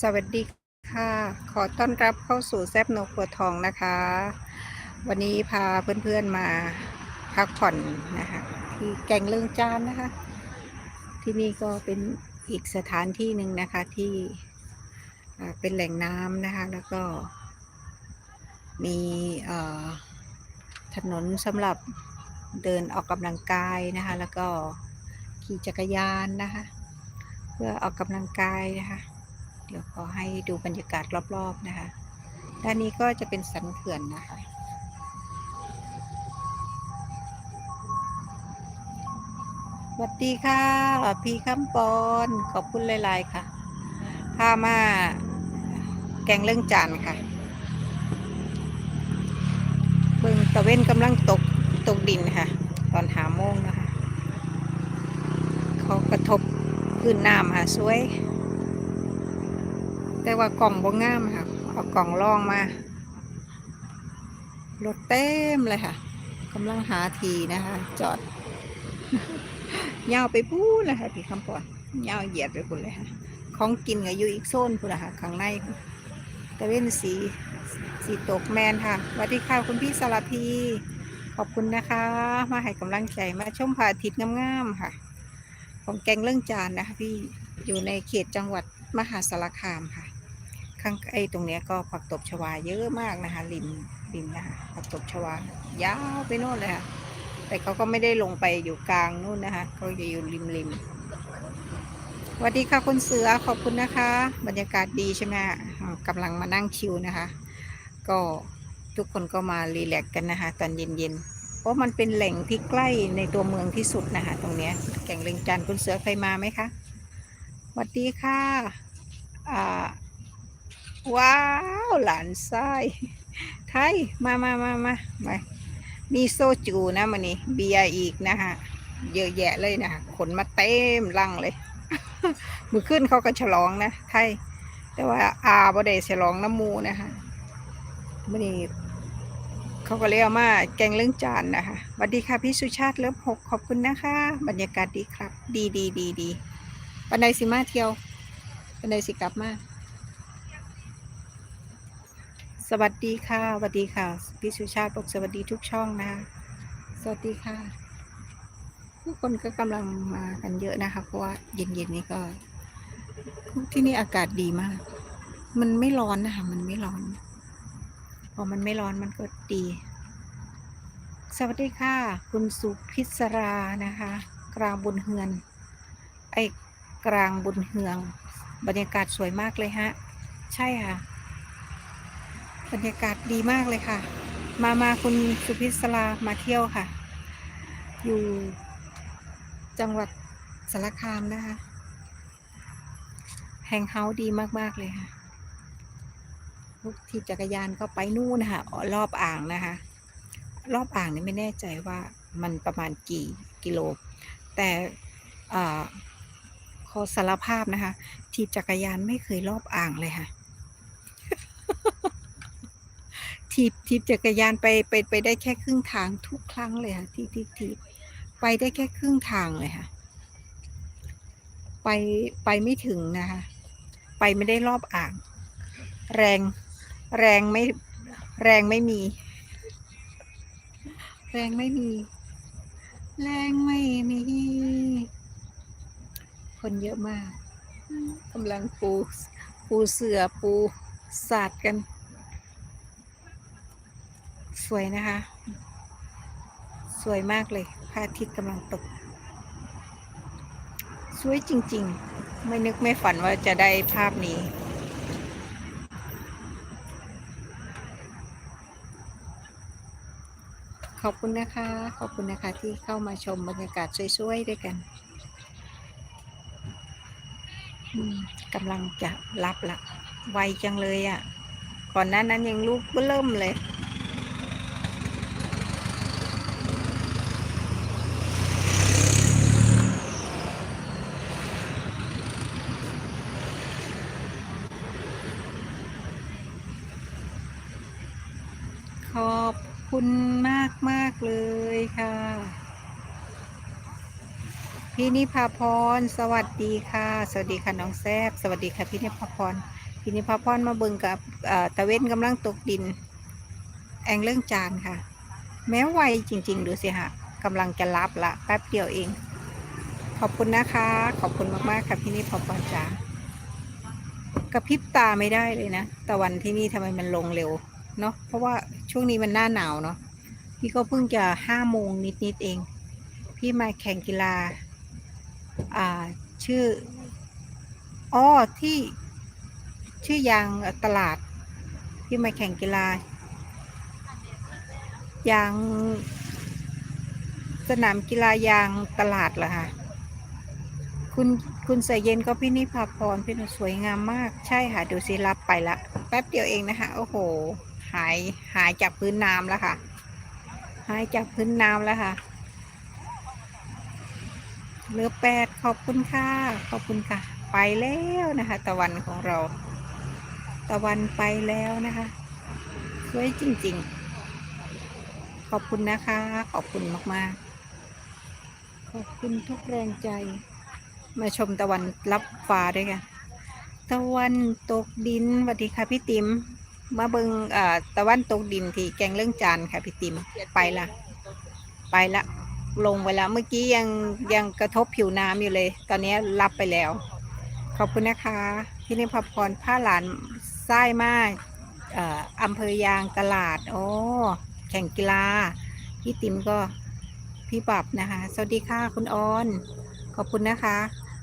สวัสดีค่ะ ขอต้อนรับเข้าสู่แซบนกหัวทองนะคะ วันนี้พาเพื่อนๆมาพักผ่อนนะคะ ที่แก่งเรื่องจานนะคะ ที่นี่ก็เป็นอีกสถานที่หนึ่งนะคะที่เป็นแหล่งน้ำนะคะ แล้วก็ มีถนนสำหรับเดินออกกำลังกายนะคะ แล้วก็ขี่จักรยานนะคะ เพื่อออกกำลังกายนะคะ ดี๋ยวขอให้ดูบรรยากาศรอบๆนะคะ ด้านนี้ก็จะเป็นสันเขื่อนนะคะ สวัสดีค่ะ พี่คำปอนขอบคุณหลาย ๆ ค่ะพามาแกงเรื่องจานค่ะ เบิ่งตะเว้นกำลังตกตกดินค่ะ ตอนหาโมงนะคะ เขากระทบพื้นน้ำค่ะสวย แต่ว่ากล่องบ่งามค่ะ เอากล่องรองมารถเต็มเลยค่ะกำลังหาทีนะคะ จอดยาวไปพูดเลยค่ะพี่คำปอนยาวเหยียดไปพูดเลยค่ะ ของกินก็อยู่อีกโซนพูดนะคะข้างในตะเวนสีสีตกแมนค่ะสวัสดีค่ะคุณพี่สารพีขอบคุณนะคะ มาให้กำลังใจมาชมพระอาทิตย์งามๆค่ะ ของแกงเรื่องจานนะคะพี่อยู่ในเขตจังหวัดมหาสารคามค่ะ ข้างไอ้ตรงเนี้ยก็ผักตบชวาเยอะมากนะคะริมริมนะคะผักตบชวายาวไปโน่นเลยค่ะแต่เขาก็ไม่ได้ลงไปอยู่กลางนู่นนะคะเขาจะอยู่ริมริมสวัสดีค่ะคุณเสือขอบคุณนะคะ บรรยากาศดีใช่ไหมอ่ากำลังมานั่งชิวนะคะ ก็ทุกคนก็มารีแลกซ์กันนะคะ ตอนเย็นๆเพราะมันเป็นแหล่งที่ใกล้ในตัวเมืองที่สุดนะคะ ตรงเนี้ยแก่งเลงจันคุณเสือเคยมาไหมคะสวัสดีค่ะอ่า ว้าวหลานไส้ไทยมามามามามามีโซจูนะมันนี่เบียร์อีกนะคะเยอะแยะเลยนะขนมาเต็มลังเลย มือขึ้นเขาก็ฉลองนะไทยแต่ว่าอาบ่ได้ฉลองน้ำมูนะคะมันนี่เขาก็เรียกมาแกงเรื่องจานนะคะสวัสดีค่ะพี่สุชาติเลิฟหกขอบคุณนะคะ บรรยากาศดีครับ ดีดีดีดีปันไดสิมาเที่ยวปันไดสิกลับมา สวัสดีค่ะสวัสดีค่ะ พี่สุชาติบอกสวัสดีทุกช่องนะ สวัสดีค่ะ ผู้คนก็กำลังมากันเยอะนะคะ เพราะว่าเย็นๆนี้ก็ ที่นี่อากาศดีมาก มันไม่ร้อนนะคะ มันไม่ร้อน พอมันไม่ร้อนมันก็ดี สวัสดีค่ะ คุณสุพิศรานะคะ กลางบุญเฮือน ไอ้กลางบุญเฮือง บรรยากาศสวยมากเลยฮะ ใช่ค่ะ บรรยากาศดีมากเลยค่ะ มามาคุณสุพิศรามาเที่ยวค่ะ อยู่จังหวัดสารคามนะคะแฮงเฮาดีมาก ๆ เลยค่ะลูกทีบจักรยานก็ไปนู่นนะคะรอบอ่างนะคะ รอบอ่างนี่ไม่แน่ใจว่ามันประมาณกี่กิโล แต่ขอสารภาพนะคะ ทีบจักรยานไม่เคยรอบอ่างเลยค่ะ ทีบทีบจักรยานไปไปไปได้แค่ครึ่งทางทุกครั้งเลยค่ะที่ที่ทีบไปได้แค่ครึ่งทางเลยค่ะ ไปไปไม่ถึงนะคะ ไปไม่ได้รอบอ่าง แรงแรงไม่แรงไม่มี แรงไม่มี แรงไม่มี คนเยอะมากกำลังปูปูเสือปูสาดกัน วยนะคะ สวยมากเลยพระอาทิตย์กำลังตก สวยจริง ๆ ไม่นึกไม่ฝันว่าจะได้ภาพนี้ขอบคุณนะคะ ขอบคุณนะคะที่เข้ามาชมบรรยากาศสวยๆด้วยกันกำลังจะรับละ ไวจังเลยอะ่ะ ก่อนหน้านั้นยังลูกเริ่มเลย ขอบคุณมากมากๆเลยค่ะ พี่นิพาพร สวัสดีค่ะ สวัสดีค่ะน้องแซบสวัสดีค่ะพี่นิพาพรพินิพาพรมาเบิ่งกับตะเวนกำลังตกดิน แองเรื่องจานค่ะ แม้ไวจริง ๆ ดูสิฮะกำลังจะรับละแป๊บเดียวเอง ขอบคุณนะคะ ขอบคุณมากๆค่ะพี่นิพาพรจ๋ากระพริบตาไม่ได้เลยนะตะวันที่นี่ทำไมมันลงเร็วเนาะเพราะว่าช่วงนี้มันหน้าหนาวเนาะพี่ก็เพิ่งจะห้าโมงนิดๆเอง พี่มาแข่งกีฬา ชื่ออ้อที่ชื่อยางตลาดพี่มาแข่งกีฬายางสนามกีฬายางตลาดเหรอคะคุณคุณใส่เย็นก็พี่นิพาพรพี่หนูสวยงามมาก ใช่ค่ะดูสิรับไปละแป๊บเดียวเองนะคะ โอ้โห หายหายจากพื้นน้ำแล้วค่ะ หายจากพื้นน้ำแล้วค่ะ เหลือแปดขอบคุณค่ะ ขอบคุณค่ะ ไปแล้วนะคะ ตะวันของเรา ตะวันไปแล้วนะคะสวยจริง ๆ ขอบคุณนะคะ ขอบคุณมากๆ ขอบคุณทุกแรงใจ มาชมตะวันรับฟ้าด้วยกันตะวันตกดินสวัสดีค่ะพี่ติมมาเบิงเอ่อตะวันตกดินที่แกงเรื่องจานค่ะพี่ติ๋มไปละ ไปละ ลงไปแล้ว เมื่อกี้ยังยังกระทบผิวน้ำอยู่เลย ตอนนี้รับไปแล้ว ขอบคุณนะคะพี่นิพพรผ้าหลานไส้มากอ่ออำเภอยางตลาด โอ้ แข่งกีฬา พี่ติ๋มก็พี่ปับนะคะ สวัสดีค่ะคุณออน ขอบคุณนะคะ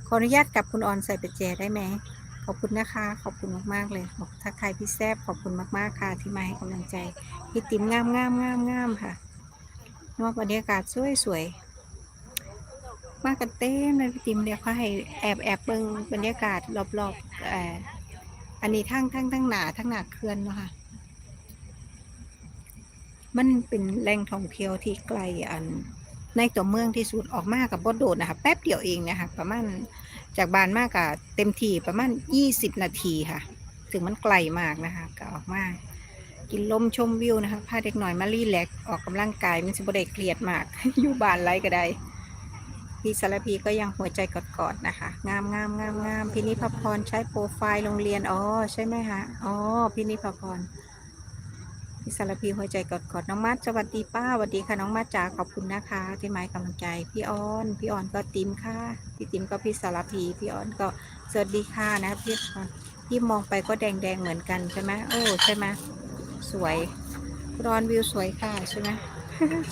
ขออนุญาตกับคุณออนใส่ประแจได้ไหม ขอบคุณนะคะ ขอบคุณมากๆเลยบอกทักทายพี่แซบขอบคุณมากๆค่ะที่มาให้กำลังใจ พี่ติ๋มงามงามงามงามค่ะ นอกบรรยากาศสวยสวยๆมากันเต็มเลยพี่ติมเดี๋ยวเขาให้แอบแอบเบิ่งบรรยากาศรอบๆอ่ออันนี้ทั้งทั้งทั้งหนาทั้งหนาเขื่อนเนาะค่ะมันเป็นแหล่งท่องเที่ยวที่ไกลอัน ในตัวเมืองที่สุดออกมากับบดโดดนะคะแป๊บเดียวเองนะคะประมาณจากบานมากกับเต็มที่ประมาณ20นาทีค่ะ ถึงมันไกลมากนะคะก็ออกมา กินลมชมวิวนะคะพาเด็กหน่อยมารีแลกออกกำลังกายมันจะบ่ได้เครียดมาก อยู่บ้านไรก็ได้ พี่สารพีก็ยังหัวใจกอดๆนะคะ งามงามงามงามพี่นิพพรใช้โปรไฟล์โรงเรียนอ๋อใช่ไหมคะอ๋อพี่นิพพรพี่สารพีหัวใจกอดกอดน้องมัดสวัสดีป้าสวัสดีค่ะน้องมัดจ๋าขอบคุณนะคะ ที่มากำลังใจ พี่ออน พี่ออนก็ติมค่ะพี่ติมก็พี่สารพีพี่ออนก็สวัสดีค่ะนะพี่ออนพี่มองไปก็แดงแดงๆเหมือนกันใช่ไหมโอ้ใช่ไหม สวยรอนวิวสวยค่ะใช่ไหม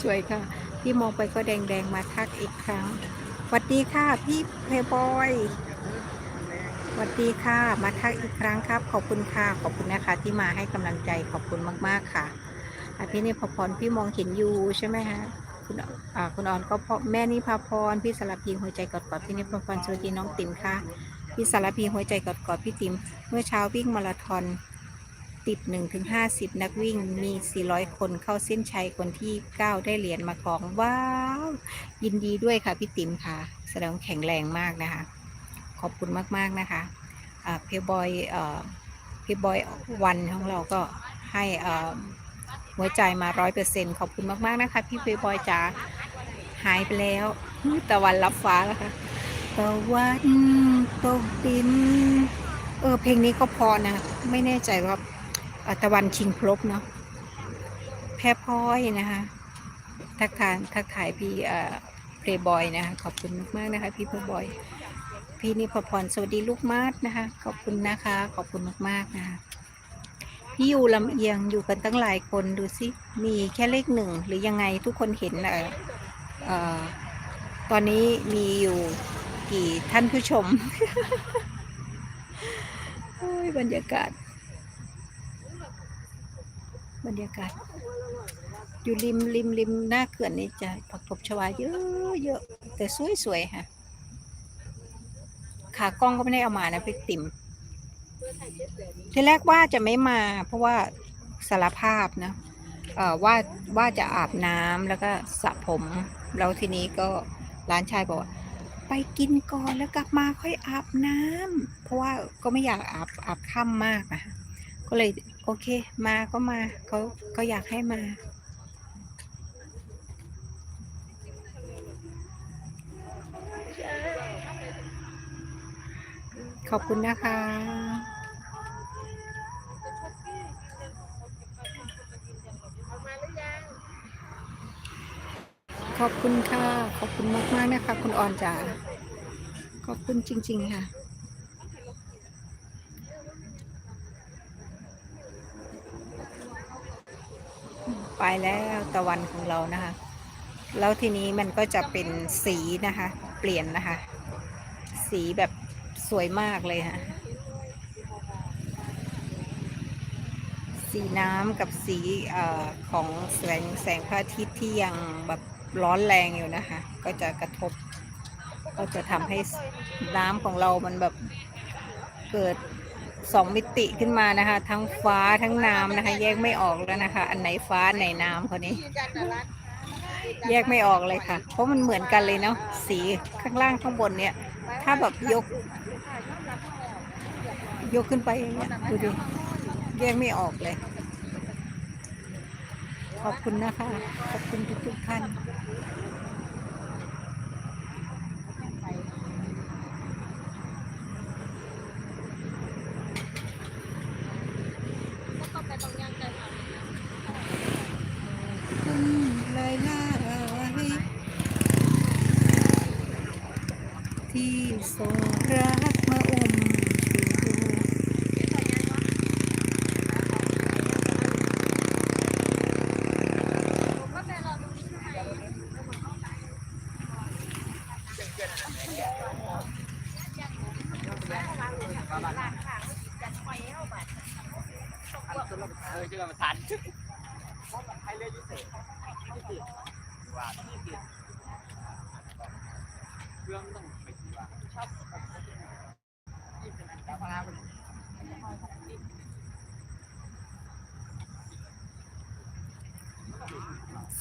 สวยค่ะ พี่มองไปก็แดงแดงๆมาทักอีกครั้งสวัสดีค่ะพี่เพย์บอยสวัสดีค่ะ มาทักอีกครั้งครับ ขอบคุณค่ะ ขอบคุณนะคะ ที่มาให้กำลังใจขอบคุณมากๆค่ะอะพี่นิพพรพี่มองเห็นอยู่ใช่ไหมฮะคุณอ่าคุณออนก็พ่อแม่นิพพรพี่สารพีหัวใจกอดกอดพี่นิพพรสวัสดีน้องติ๋มค่ะ พี่สารพีหัวใจกอดกอดพี่ติ๋มเมื่อเช้าวิ่งมาราธอน ติด1ถึง50 นักวิ่งมี 400 คนเข้าเส้นชัยคนที่ 9 ได้เหรียญมาของ ว้าว ยินดีด้วยค่ะพี่ติ๋มค่ะ แสดงแข็งแรงมากนะคะ ขอบคุณมากๆนะคะเพย์บอยเพย์บอยวันของเราก็ให้หัวใจมาร้อยเปอร์เซ็นขอบคุณมาก ๆ นะคะ พี่เพย์บอยจ๋าหายไปแล้วตะวันรับฟ้าแล้วค่ะตะวันตกดินเออเพลงนี้ก็พอนะ ไม่แน่ใจว่า ตะวันชิงพลบเนาะแพ้พลอยนะคะทักทายทักทายพี่เอ่อเพย์บอยนะคะขอบคุณมากๆนะคะพี่เพย์บอยพี่นิพพรสวัสดีลูกมาดนะคะ ขอบคุณนะคะ ขอบคุณมากๆนะคะพี่อยู่ลำเอียงอยู่กันตั้งหลายคนดูสิมีแค่เลขหนึ่งหรือยังไงทุกคนเห็นเออเออตอนนี้มีอยู่กี่ท่านผู้ชมโอ้ยบรรยากาศ บรรยากาศ อยู่ริมริมริมหน้าเขื่อนนี่จะผักตบชวาเยอะเยอะแต่สวยๆค่ะขากล้องก็ไม่ได้เอามานะพี่ติ๋มทีแรกว่าจะไม่มา เพราะว่าสารภาพนะเอ่อว่าว่าจะอาบน้ำแล้วก็สระผม แล้วทีนี้ก็ร้านชายบอกว่าไปกินก่อนแล้วกลับมาค่อยอาบน้ำเพราะว่าก็ไม่อยากอาบอาบค่ำมากอะก็เลย โอเค มาก็มาเขาก็อยากให้มา ขอบคุณนะคะ ขอบคุณค่ะ ขอบคุณมาก ๆ นะคะ คุณอ่อนจ๋าขอบคุณจริง ๆ ค่ะ ไปแล้วตะวันของเรานะคะ แล้วทีนี้มันก็จะเป็นสีนะคะ เปลี่ยนนะคะ สีแบบสวยมากเลยค่ะสีน้ำกับสีอของแสงแสงพระอาทิตย์ที่ยังแบบร้อนแรงอยู่นะคะ ก็จะกระทบ ก็จะทำให้น้ำของเรามันแบบเกิด สองมิติขึ้นมานะคะ ทั้งฟ้าทั้งน้ำนะคะ แยกไม่ออกแล้วนะคะ อันไหนฟ้าอันไหนน้ำคนนี้ แยกไม่ออกเลยค่ะ เพราะมันเหมือนกันเลยเนาะสีข้างล่างข้างบนเนี่ย ถ้าแบบยก ยกขึ้นไปอย่างเงี้ยดูดิแยกไม่ออกเลย ขอบคุณนะคะ ขอบคุณทุกๆท่าน คุณลายลายที่ทรงรักมาอมชู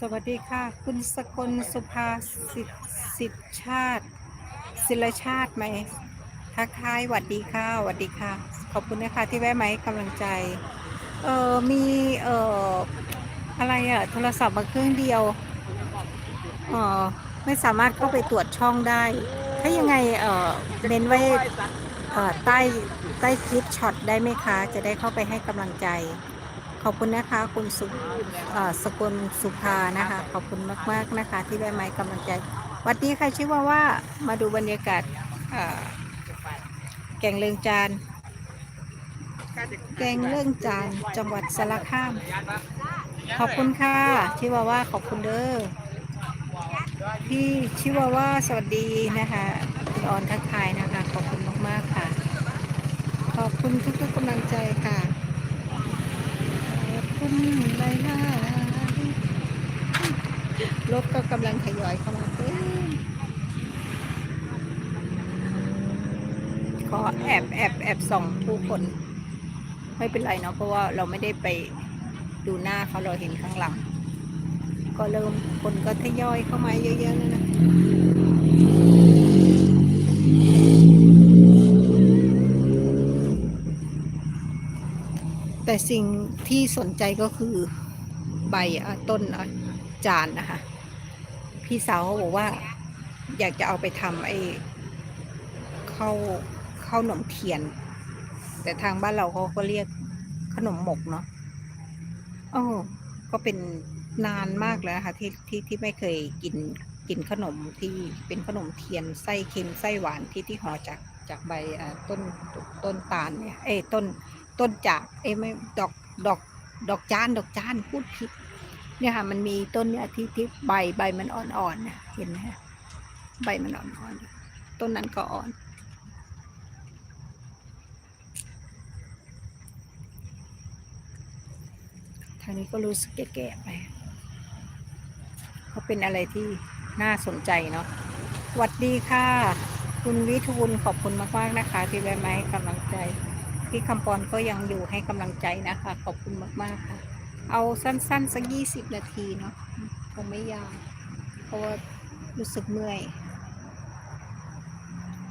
สวัสดีค่ะ คุณสกลสุภาสิทธิ์ชาติ ศิลชาติไหมทักทายหวัดดีค่ะหวัดดีค่ะ ขอบคุณนะคะที่แวะมาให้กำลังใจ เออมีเออ อะไรอะโทรศัพท์มาเครื่องเดียวเออไม่สามารถเข้าไปตรวจช่องได้ ถ้ายังไงเออเน้นไว้เอ่อใต้ใต้คลิปช็อตได้ไหมคะ จะได้เข้าไปให้กำลังใจ ขอบคุณนะคะ คุณสุเออสกุลสุภานะคะ ขอบคุณมาก ๆนะคะ ที่ได้มาให้กำลังใจวัดดีค่ะชื่อว่าว่ามาดูบรรยากาศเอ่อแก่งเลืองจานแกงเรื่องจานจังหวัดสารคาม ขอบคุณค่ะ ชิวาว่าขอบคุณเด้อพี่ชิวาว่าสวัสดีนะคะคุณออนทักทายนะคะ ขอบคุณมากๆค่ะ ขอบคุณทุกๆกำลังใจค่ะขอบคุณหลายๆรถก็กำลังทยอยเข้ามาเขอแอบแอบแอบส่องผู้คน ไม่เป็นไรเนาะเพราะว่าเราไม่ได้ไป ดูหน้าเขาเราเห็นข้างหลัง ก็เริ่มคนก็ทยอยเข้ามาเยอะๆแล้วนะแต่สิ่งที่สนใจก็คือใบอต้นอจานนะคะ พี่สาวเขาบอกว่า อยากจะเอาไปทำไอ้ข้าวข้าวหนมเทียน แต่ทางบ้านเราเขาก็เรียกขนมหมกเนาะ โอ้ก็เป็นนานมากแล้วนะคะที่ที่ที่ไม่เคยกินกินขนมที่เป็นขนมเทียนไส้เค็มไส้หวานที่ที่ห่อจากจากใบต้นต้นตาลเนี่ยเอ้ต้นต้นจากเอ้ไม่ดอกดอกดอกจานดอกจานพูดผิดเนี่ยค่ะ มันมีต้นเนี่ยที่ที่ใบใบมันอ่อนๆเนี่ยเห็นไหมคะใบมันอ่อนๆต้นนั้นก็อ่อนางนี้ก็รู้สึกแก่ๆไปเขาเป็นอะไรที่น่าสนใจเนาะหวัดดีค่ะ คุณวิทูลขอบคุณมากๆนะคะ ที่แวะมาให้กำลังใจ พี่คำปอนก็ยังอยู่ให้กำลังใจนะคะ ขอบคุณมากๆค่ะ เอาสั้นๆสักยี่สิบนาทีเนาะคงไม่ยาวเพราะว่ารู้สึกเมื่อย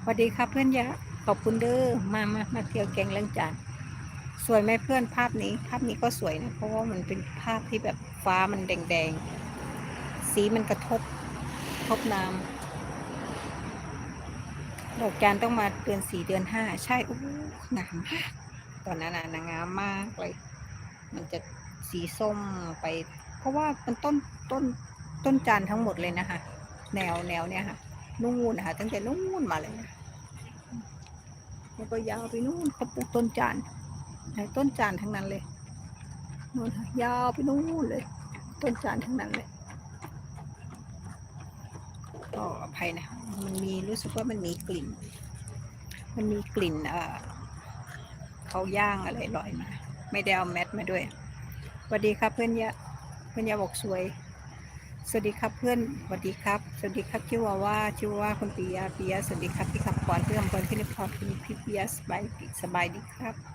สวัสดีค่ะเพื่อนยะขอบคุณเด้อมามามาเที่ยวแกงเรื่องจาน สวยไหมเพื่อนภาพนี้ ภาพนี้ก็สวยนะ เพราะว่ามันเป็นภาพที่แบบฟ้ามันแดงๆ สีมันกระทบทบน้ำดอกจานต้องมาเดือนสี่เดือนห้าใช่อู้งามมาก ตอนนั้นน่ะนางงามมากเลย มันจะสีส้มไป เพราะว่ามันต้นต้นต้นจานทั้งหมดเลยนะคะแนวแนวเนี่ยค่ะนู่นนะคะตั้งแต่นู่นมาเลยนะแล้วก็ยาวไปนู่นเขาปลูกต้นจานไหน ต้นจานทั้งนั้นเลยนู่นค่ะยาวไปนู่นเลย ต้นจานทั้งนั้นเลยก็อภัยนะ มันมีรู้สึกว่ามันมีกลิ่น มันมีกลิ่นเออเขาย่างอะไรลอยมา ไม่ได้เอาแมทมาด้วยสวัสดีครับเพื่อนยะเพื่อนยะบอกสวย สวัสดีครับเพื่อนสวัสดีครับ สวัสดีครับชิวาว่าชิวาว่าคุณปิยาปิยาสวัสดีครับพี่คำพรพี่คำพรพี่นิพรพี่พี่ปิยาสบายดีสบายดีครับ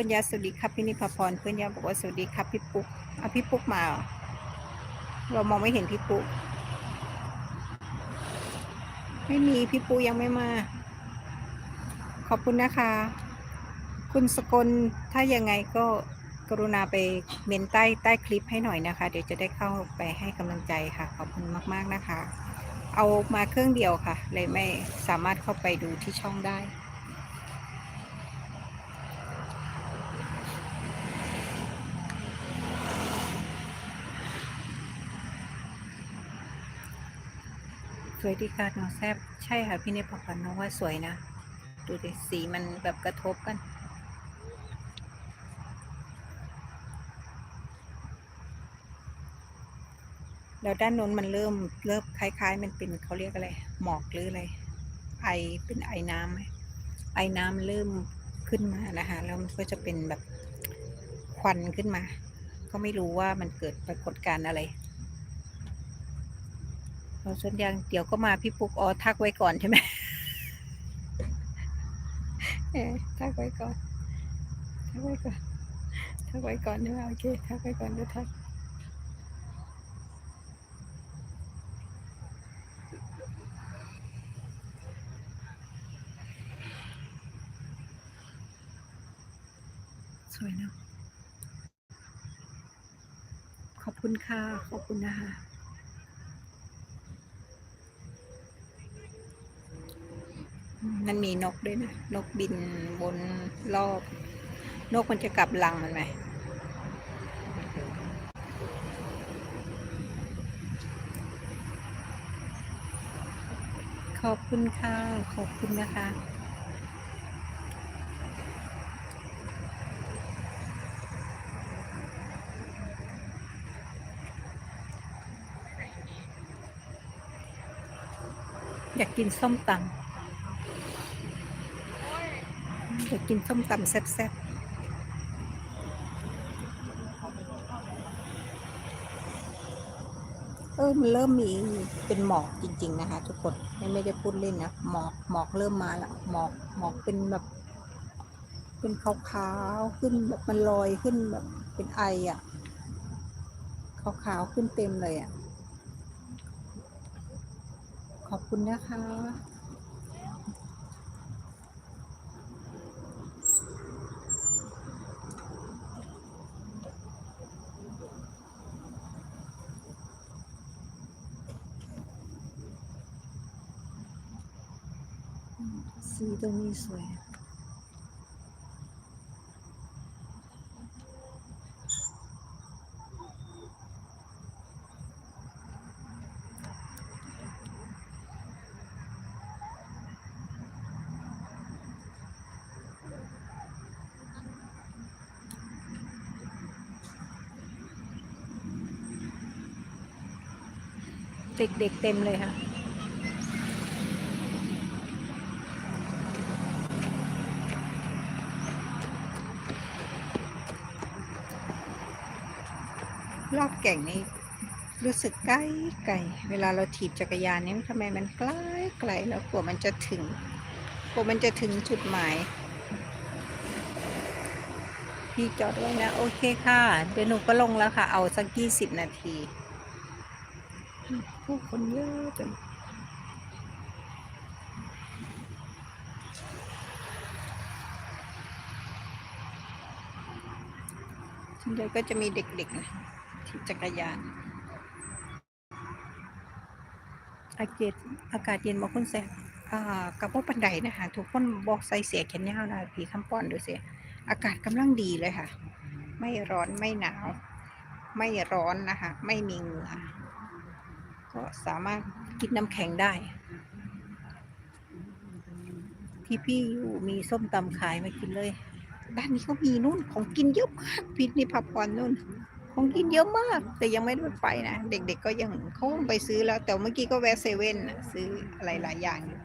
พื่อนยาสวัสดีครับพี่นิพพรเพื่อนยาบอกว่าสวัสดีครับพี่ปุ๊กอะพี่ปุ๊กมาเรอเรามองไม่เห็นพี่ปุ๊กไม่มีพี่ปุ๊กยังไม่มา ขอบคุณนะคะ คุณสกลถ้ายังไงก็กรุณาไปเมนใต้ใต้คลิปให้หน่อยนะคะ เดี๋ยวจะได้เข้าไปให้กำลังใจค่ะ ขอบคุณมาก ๆ นะคะ เอามาเครื่องเดียวค่ะ เลยไม่สามารถเข้าไปดูที่ช่องได้ สวยดีค่ะน้องแซบใช่ค่ะ พี่เนปพรน้องว่าสวยนะ ดูดิสีมันแบบกระทบกัน แล้วด้านโน้นมันเริ่มเริ่มคล้าย ๆ มันเป็นเขาเรียกอะไร หมอกหรืออะไร ไอเป็นไอน้ำไหมไอน้ำเริ่มขึ้นมานะคะ แล้วมันก็จะเป็นแบบควันขึ้นมา ก็ไม่รู้ว่ามันเกิดปรากฏการณ์อะไร เราส่วนยังเดี๋ยวก็มาพี่ปุ๊กอ๋อทักไว้ก่อนใช่ไหมเออทักไว้ก่อน ทักไว้ก่อน ทักไว้ก่อนใช่ไหมโอเค ทักไว้ก่อนเดี๋ยวทักสวยเนะขอบคุณค่ะ ขอบคุณนะคะ มันมีนกด้วยนะ นกบินบนรอบ นกมันจะกลับรังมันไหมขอบคุณค่ะ ขอบคุณนะคะ อยากกินส้มตำ อยากกินส้มตำแซ่บๆ เออมันเริ่มมีเป็นหมอกจริง ๆ นะคะ ทุกคนไม่ไม่ได้พูดเล่นนะหมอกหมอกเริ่มมาแล้วหมอกหมอกเป็นแบบ เป็นขาวๆขึ้นแบบมันลอยขึ้นแบบเป็นไออะ่ะขาวๆขึ้นเต็มเลยอะ่ะขอบคุณนะคะ สีตรงนี้สวยเด็กๆเต็มเลยค่ะ รอบแก่งนี่รู้สึกใกล้ไกลเวลาเราถีบจักรยานนี่ทำไมมันใกล้ไกลแล้วกว่ามันจะถึงกว่ามันจะถึงจุดหมายพี่จอดไว้นะ โอเคค่ะเดี๋ยวหนูก็ลงแล้วค่ะ เอาสักยี่สิบนาทีผู้คนเยอะจังส่วนใหญ่ก็จะมีเด็กๆนะ ที่จักรยาน อากาศอากาศเย็นบอกคุณแซกอ่ากับว่าปันไดนะคะทุกคนบอกใส่เสียแขนยาวนะพี่คำป้อนดูเสียอากาศกำลังดีเลยค่ะ ไม่ร้อนไม่หนาว ไม่ร้อนนะคะ ไม่มีเหงื่อก็สามารถกินน้ำแข็งได้ ที่พี่อยู่มีส้มตำขายมากินเลย ด้านนี้เขามีนู่นของกินเยอะมากพิษนี่พับพรนู่น ของกินเยอะมาก แต่ยังไม่ได้ไปนะ เด็กๆก็ยังเขาไปซื้อแล้ว แต่เมื่อกี้ก็แวะเซเว่นซื้ออะไรหลายอย่างอยู่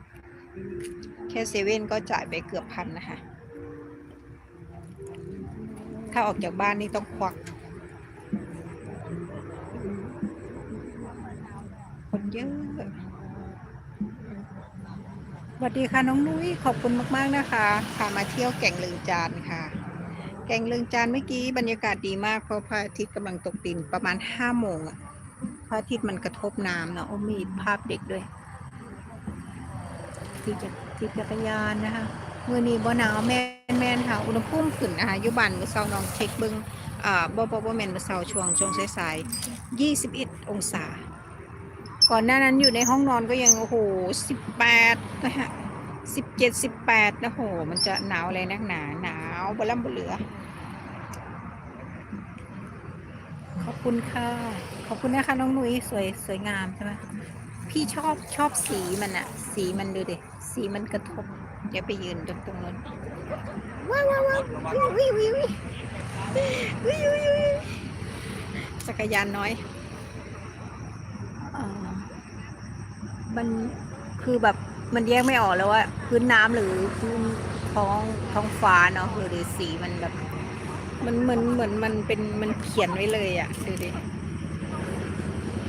แค่เซเว่นก็จ่ายไปเกือบพันนะคะ ถ้าออกจากบ้านนี่ต้องควัก คนเยอะสวัสดีค่ะน้องนุ้ยขอบคุณมาก ๆ นะคะพามาเที่ยวแก่งลึงจานค่ะ แก่งลึงจานเมื่อกี้บรรยากาศดีมากเพราะพระอาทิตย์กำลังตกดินประมาณห้าโมงอะพระอาทิตย์มันกระทบน้ำนะโอ้มีภาพเด็กด้วยที่จะที่จักรยานนะคะเมือนี้บ่หนาวแม่นแม่นค่ะ อุณหภูมิขึ้นนะคะยุบันมือเช้าน้องเช็คเบิ้งอ่าบ่บ่บ่แม่นมือเช้าช่วงช่วงสายๆ21องศา ก่อนหน้านั้นอยู่ในห้องนอนก็ยังโอ้โห18นะฮะ17 18นะโห มันจะหนาวอะไรนักหนาหนาว บล่ำบเหลือ ขอบคุณค่ะ ขอบคุณนะคะน้องนุ้ยสวยสวยงามใช่ไหมพี่ชอบชอบสีมันอะสีมันดูดิสีมันกระทบเดี๋ยวไปยืนตรงตรงนั้นว้าวว้าวว้าววิววิววิววิววิววิวจักรยานน้อยอ่ามันคือแบบมันแยกไม่ออกแล้วว่าพื้นน้ำหรือพื้น ท้องท้องฟ้าเนาะหรือสีมันแบบ มันเหมือนเหมือนมันเป็นมันเขียนไว้เลยอะดูดิ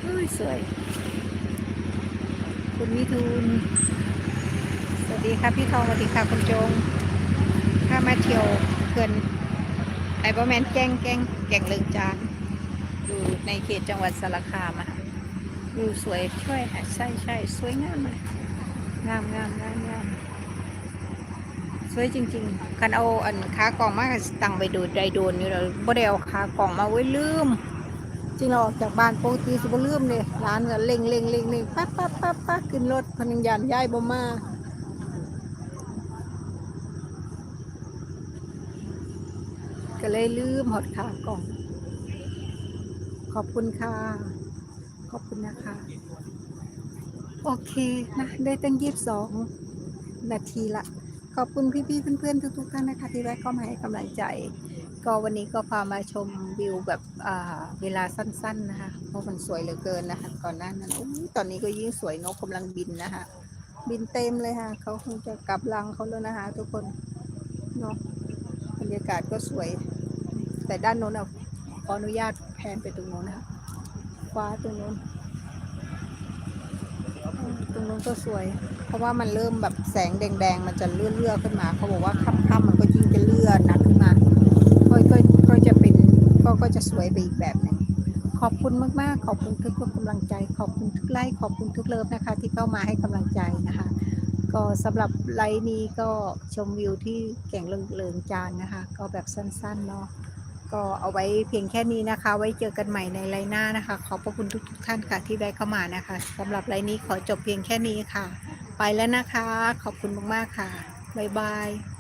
เฮ้ยสวย คุณมิทูลสวัสดีค่ะพี่ทองสวัสดีค่ะคุณโจงข้ามาเที่ยวเพื่อนไอเบอร์แมนแกล้งแกล้งแก่งเลิงจานอยู่ในเขตจังหวัดสารคามอะค่ะดูสวยช่วยใช่ใช่สวยงามเลยงามงามงามงาม สวยจริงๆคันเอาอันขากล่องมากตั้งไปดูไดโดนอยู่แล้วบ่ได้เอาขากล่องมาไว้ลืมจริงเราออกจากบ้านปกติสิบ่ลืมเลยร้านก็เร่งเร่งเร่งเร่งปั๊บปั๊บปั๊บปั๊บขึ้นรถพนักงานย้ายบ่มาก็เลยลืมหดขากล่อง ขอบคุณค่ะ ขอบคุณนะคะ โอเคนะ ได้ตั้งยี่สิบสองนาทีละ ขอบคุณพี่ๆเพื่อนๆทุกๆท่านนะคะที่แวะเข้ามาให้กำลังใจ ก็วันนี้ก็พามาชมวิวแบบอ่าเวลาสั้นๆนะคะเพราะมันสวยเหลือเกินนะคะก่อนหน้านั้นอุ๊ยตอนนี้ก็ยิ่งสวยนกกำลังบินนะคะบินเต็มเลยค่ะเขาคงจะกลับรังเขาแล้วนะคะ ทุกคนเนาะบรรยากาศก็สวย แต่ด้านโน้นอะขออนุญาตแพนไปตรงโน้นนะคะฟ้าตรงโน้น ตรงโน้นก็สวย เพราะว่ามันเริ่มแบบแสงแดงๆ มันจะเลื่อนๆขึ้นมา เขาบอกว่าค่ำๆมันก็ยิ่งจะเลื่อนหนักขึ้นมาก็ก็ก็จะเป็นก็ก็จะสวยไปอีกแบบหนึ่งขอบคุณมากๆ ขอบคุณทุกกำลังใจ ขอบคุณทุกไลค์ขอบคุณทุกเลิฟนะคะ ที่เข้ามาให้กำลังใจนะคะ ก็สำหรับไลฟ์นี้ก็ชมวิวที่แก่งเลิงเลิงจานนะคะ ก็แบบสั้นๆเนาะ ก็เอาไว้เพียงแค่นี้นะคะ ไว้เจอกันใหม่ในไลน์หน้านะคะ ขอบพระคุณทุกๆท่านค่ะที่ได้เข้ามานะคะสำหรับไลน์นี้ขอจบเพียงแค่นี้ค่ะ ไปแล้วนะคะ ขอบคุณมากๆค่ะบ๊ายบาย